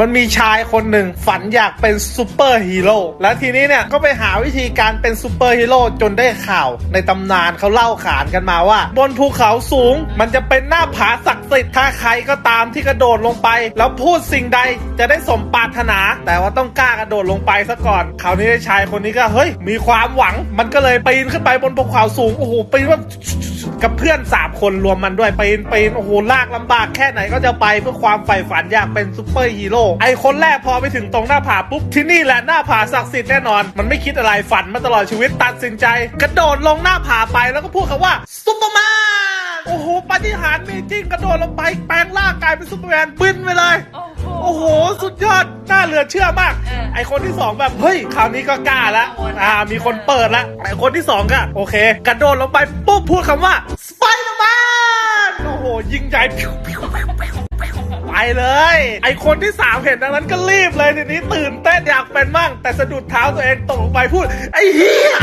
มันมีชายคนหนึ่งฝันอยากเป็นซูเปอร์ฮีโร่ และทีนี้เนี่ยก็ไปหาวิธีการเป็นซูเปอร์ฮีโร่จนได้ข่าว ในตำนานเขาเล่าขานกันมาว่า บนภูเขาสูง มันจะเป็นหน้าผาศักดิ์สิทธิ์ถ้าใครก็ตามที่กระโดดลงไป แล้วพูดสิ่งใดจะได้สมปรารถนา แต่ว่าต้องกล้ากระโดดลงไปซะก่อนคราวนี้ชายคนนี้ก็เฮ้ย มีความหวัง มันก็เลยปีนขึ้นไปบนภูเขาสูงโอ้โหปีนแบบ กับเพื่อนสามคนรวมมันด้วยปีนปีนโอ้โหลากลำบากแค่ไหนก็จะไปเพื่อความใฝ่ฝันอยากเป็นซูเปอร์ฮีโร่ไอคนแรกพอไปถึงตรงหน้าผาปุ๊บที่นี่แหละหน้าผาศักดิ์สิทธิ์แน่นอน มันไม่คิดอะไรฝันมาตลอดชีวิตตัดสินใจ กระโดดลงหน้าผาไปแล้วก็พูดคำว่าซุปเปอร์แมนโอ้โหปาฏิหาริย์มีจริงกระโดดลงไปแปลงร่างกายเป็นซูเปอร์แมนบินไปเลย โอ้โหโอ้โหสุดยอดน่า เหลือเชื่อมากเออไอคนที่สองแบบเฮ้ยคราวนี้ก็กล้าละโดนอ่า มีคนเปิดละไอคนที่สองก็โอเค กระโดดลงไปปุ๊บพูดคำว่าสไปเดอร์แมนโอ้โหยิงใหญ่พิวพิวพิวพิวพิวไปเลย ไอคนที่สามเห็นดังนั้นก็รีบเลยทีนี้ตื่นเต้นอยากเป็นมั่งแต่สะดุดเท้าตัวเองตกลงไปพูดไอ้เหี้ย